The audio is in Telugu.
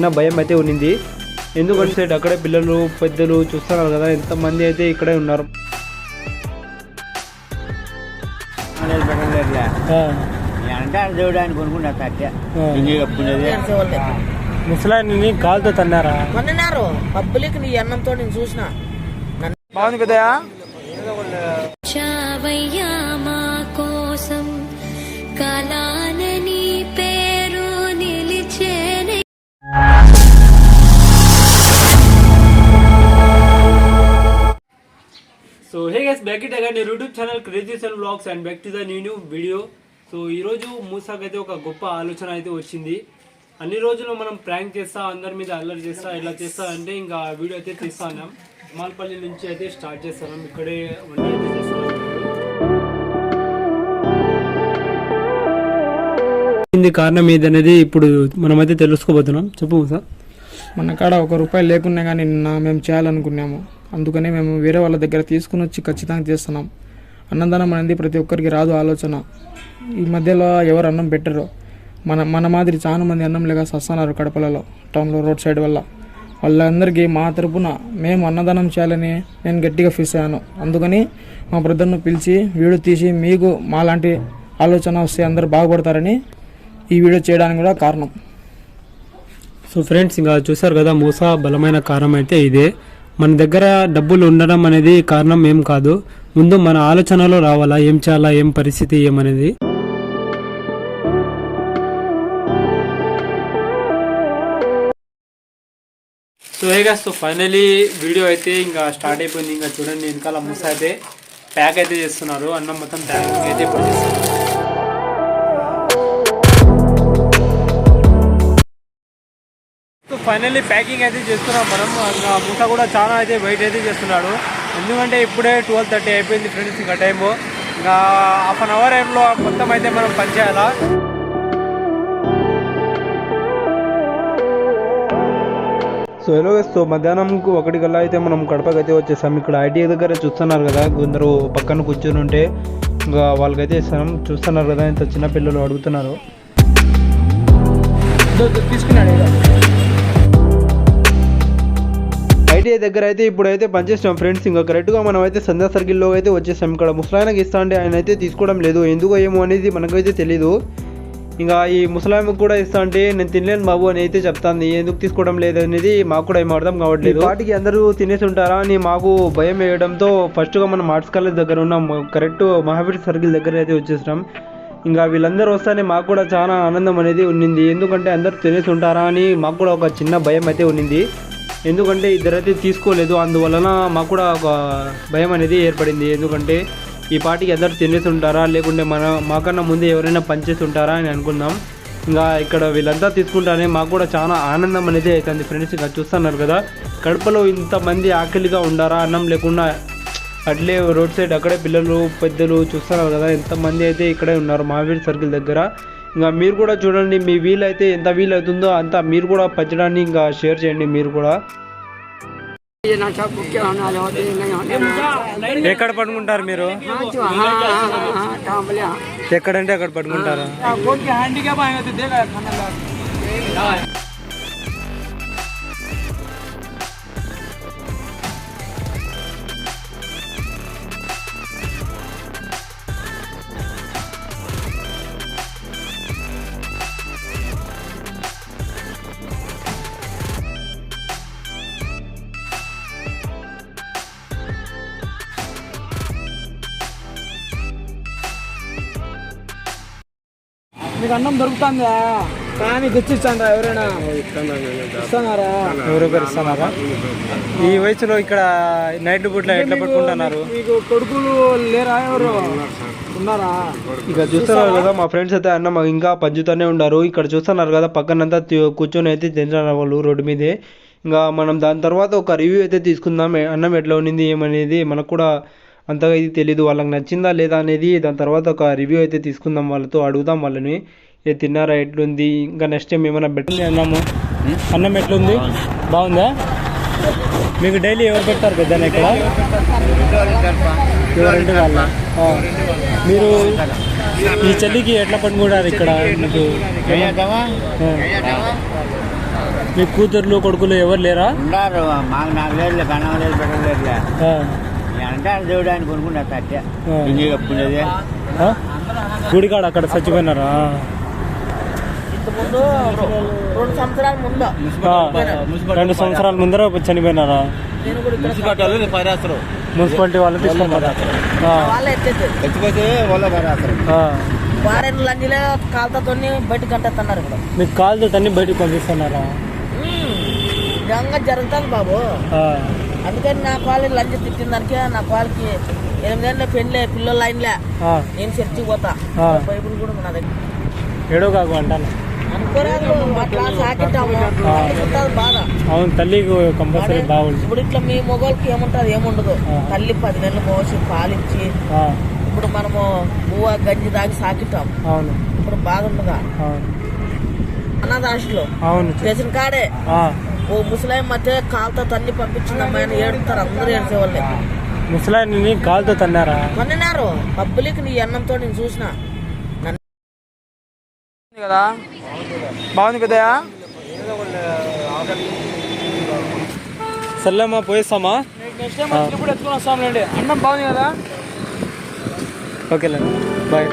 చిన్న భయం అయితే ఉన్నింది ఎందుకంటే సైడ్ అక్కడే పిల్లలు పెద్దలు చూస్తున్నారు కదా ఎంతమంది అయితే ఇక్కడే ఉన్నారు. చూడడానికి ముసలాయని కాలుతో తన్నారా? పబ్లిక్ నీ అన్నంతో నేను చూసిన. బాగుంది పెద్దయా guys YouTube channel crazy blogs and back to the new new video so ఈరోజు మూసాకి అయితే ఒక గొప్ప ఆలోచన అయితే వచ్చింది. అన్ని రోజులు మనం ప్రాంక్ చేస్తా అందరి మీద అల్లరి చేస్తా ఇలా చేస్తా అంటే ఇంకా వీడియో అయితే తీస్తా ఉన్నాం మాల్పల్లి నుంచి అయితే స్టార్ట్ చేస్తాం ఇక్కడే వంట అయితే చేస్తున్నాం. ఇది కారణం ఏదనేది ఇప్పుడు మనమైతే తెలుసుకోబోతున్నాం. చెప్పు సార్ మన కాడ ఒక రూపాయి లేకున్నా కానీ నిన్న మేము చేయాలనుకున్నాము. అందుకనే మేము వేరే వాళ్ళ దగ్గర తీసుకుని వచ్చి ఖచ్చితంగా చేస్తున్నాం. అన్నదానం అనేది ప్రతి ఒక్కరికి రాదు ఆలోచన. ఈ మధ్యలో ఎవరు అన్నం పెట్టరు. మన మన మాదిరి చాలా మంది అన్నం లేక సస్తున్నారు కడపలలో టౌన్లో రోడ్ సైడ్ వల్ల. వాళ్ళందరికీ మా తరపున మేము అన్నదానం చేయాలని నేను గట్టిగా ఫిక్స్ అయ్యాను. అందుకని మా బ్రదర్ను పిలిచి వీడియో తీసి మీకు మాలాంటి ఆలోచన వస్తే అందరు బాగుపడతారని ఈ వీడియో చేయడానికి కూడా కారణం. సో ఫ్రెండ్స్ ఇంకా చూసారు కదా మూస బలమైన కారణం అయితే ఇదే. మన దగ్గర డబ్బులు ఉండడం అనేది కారణం ఏం కాదు. ముందు మన ఆలోచనలో రావాలా ఏం చేయాలా ఏం పరిస్థితి ఏమనేది సో ఏగా సో ఫైనలీ వీడియో అయితే ఇంకా స్టార్ట్ అయిపోయింది. ఇంకా చూడండి వెనకాల మూస అయితే ప్యాక్ అయితే చేస్తున్నారు. అన్నం మొత్తం ప్యాకింగ్ అయితే ఇప్పుడు చేస్తున్నారు ఫైనల్లీ ప్యాకింగ్ అయితే చేస్తున్నాం మనం. మూస కూడా చాలా అయితే వెయిట్ అయితే చేస్తున్నాడు. ఎందుకంటే ఇప్పుడే ట్వెల్వ్ థర్టీ అయిపోయింది ఫ్రెండ్స్ ఇంకా టైము. ఇంకా హాఫ్ అన్ అవర్ టైంలో మొత్తం అయితే మనం పనిచేయాలా సో ఎలో సో మధ్యాహ్నంకు ఒకటి కల్లా అయితే మనం కడపకి అయితే వచ్చేసాం. ఇక్కడ ఐటీ దగ్గర చూస్తున్నారు కదా. కొందరు పక్కన కూర్చొని ఉంటే ఇంకా వాళ్ళకైతే ఇస్తాం చూస్తున్నారు కదా. ఇంత చిన్న పిల్లలు అడుగుతున్నారు. తీసుకున్నాడు ఐటీఐ దగ్గర అయితే ఇప్పుడైతే పనిచేస్తాం ఫ్రెండ్స్. ఇంకా కరెక్ట్గా మనం అయితే సంధ్యా సర్కిల్లో అయితే వచ్చేసాం. ఇక్కడ ముసలాయనకి ఇస్తా అంటే ఆయన అయితే తీసుకోవడం లేదు. ఎందుకో ఏమో అనేది మనకైతే తెలీదు. ఇంకా ఈ ముసలాయనకు కూడా ఇస్తా అంటే నేను తినలేను బాబు అని అయితే చెప్తాంది. ఎందుకు తీసుకోవడం లేదు అనేది మాకు కూడా ఏం అర్థం కావట్లేదు. వాటికి అందరూ తినేసి ఉంటారా అని మాకు భయం వేయడంతో ఫస్ట్గా మనం ఆర్ట్స్ కాలేజ్ దగ్గర ఉన్నాం. కరెక్ట్ మహావీర్ సర్కిల్ దగ్గర అయితే వచ్చేసినాం. ఇంకా వీళ్ళందరూ వస్తానే మాకు కూడా చాలా ఆనందం అనేది ఉన్నింది. ఎందుకంటే అందరూ తినేసి ఉంటారా అని మాకు కూడా ఒక చిన్న భయం అయితే ఉన్నింది. ఎందుకంటే ఇద్దరైతే తీసుకోలేదు. అందువలన మాకు కూడా ఒక భయం అనేది ఏర్పడింది. ఎందుకంటే ఈ పాటికి అందరు తినేసి ఉంటారా? లేకుంటే మన మాకన్నా ముందే ఎవరైనా పనిచేసి ఉంటారా అని అనుకున్నాం ఇంకా ఇక్కడ వీళ్ళంతా తీసుకుంటానే మాకు కూడా చాలా ఆనందం అనేది అవుతుంది ఫ్రెండ్స్. ఇంకా చూస్తున్నారు కదా కడపలో ఇంతమంది ఆకలిగా ఉండారా? అన్నం లేకుండా అట్లే రోడ్ సైడ్ అక్కడే పిల్లలు పెద్దలు చూస్తున్నారు కదా. ఎంతమంది అయితే ఇక్కడే ఉన్నారు. మహావీర్ సర్కిల్ దగ్గర. ఇంకా మీరు కూడా చూడండి మీ వీలైతే ఎంత వీలు అవుతుందో అంత మీరు కూడా పంచడాన్ని ఇంకా షేర్ చేయండి మీరు కూడా. ఎక్కడ పడుకుంటారు మీరు? ఎక్కడంటే అక్కడ పడుకుంటారా? మీకు అన్నం దొరుకుతుందా? కానీ తెచ్చిస్తాండ్రా ఎవరైనా. ఇస్తున్నారా ఎవరొకరు ఇస్తున్నారా ఈ వయసులో ఇక్కడ నైట్ పూట్ల ఎట్లా పట్టుకుంటున్నారు? మీకు కొడుకులు లేరా ఎవరు? ఉన్నారా? ఇక చూస్తున్నారు కదా మా ఫ్రెండ్స్ అయితే అన్న మాకు ఇంకా పంచుతూనే ఉన్నారు. ఇక్కడ చూస్తున్నారు కదా పక్కనంతా కూర్చొని అయితే తింటున్నారు వాళ్ళు రోడ్డు మీదే. ఇంకా మనం దాని తర్వాత ఒక రివ్యూ అయితే తీసుకుందాం. అన్నం ఎట్లా ఉండింది ఏమనేది మనకు కూడా అంతగా ఇది తెలియదు వాళ్ళకి నచ్చిందా లేదా అనేది దాని తర్వాత ఒక రివ్యూ అయితే తీసుకుందాం వాళ్ళతో అడుగుదాం వాళ్ళని. ఏ తిన్నారా? ఎట్లుంది? ఇంకా నెక్స్ట్ టైం ఏమైనా బెటర్ అన్నాము. అన్నం ఎట్లుంది? బాగుందా. మీకు డైలీ ఎవరు పెడతారు పెద్ద ఇక్కడ? ఎవరంటే వాళ్ళ. ఆ. మీరు ఈ చలికి ఎట్లా పడుకుంటారు ఇక్కడ? మీకు. మీ కూతుర్లు కొడుకులు ఎవరు లేరా? ఉన్నారు మాకు నాకు లేదు కన్నం లేదు పెట్టడం దేవుడు ఆయన కొనుక్కుంటా తట్టే. ఇంకే కప్పుకునేది గుడికాడ అక్కడ చచ్చిపోయినారా? రెండు సంవత్సరాల ముందర చనిపోయినారా? నేను కూడా ఇక్కడ మున్సిపాలిటీ వాళ్ళు లంజిలే కాలుతో బయటకు కట్టేస్తున్నారు మీకు కాలు తన్ని బయటకు పంపిస్తున్నారా? జరుగుతుంది బాబు. అందుకని నా కాలు లంచ్ తిట్టిన దానికే నా కాలుకి ఎనిమిదేళ్ళ పెళ్ళే పిల్లలు లైన్లే. నేను చర్చికి పోతా. బైబుల్ కూడా నా దగ్గర. ఏడో కాకు అంటాను. అనుకోరాదు అట్లా సాకిట్టాము బాధ. అవును తల్లికి కంపల్సరీ ఇప్పుడు ఇట్లా మీ మొగోళ్ళకి ఏముంటది ఏముండదు. తల్లి పది నెలలు మోసి పాలిచ్చి ఇప్పుడు మనము పువ్వ గంజి దాగి సాకిట్టాం అవును. ఇప్పుడు బాధ ఉండదా అవును. చేసిన కాడే. ఓ ముసలాయి మధ్య కాలుతో తన్ని పంపించిందమ్మా అని ఏడుతారు అందరూ ఏడ్చేవాళ్ళే. ముసలాయన్ని కాలుతో తన్నారా? కొన్నారు పబ్లిక్ నీ అన్నంతో నేను చూసిన. కదా? బాగుంది పెద్దయా సర్లేమ్మా పోయిస్తామా? నెక్స్ట్ టైం వచ్చినప్పుడు ఎత్తుకొని వస్తాంలేండి. అన్నం బాగుంది కదా? ఓకేలేండి బాయ్.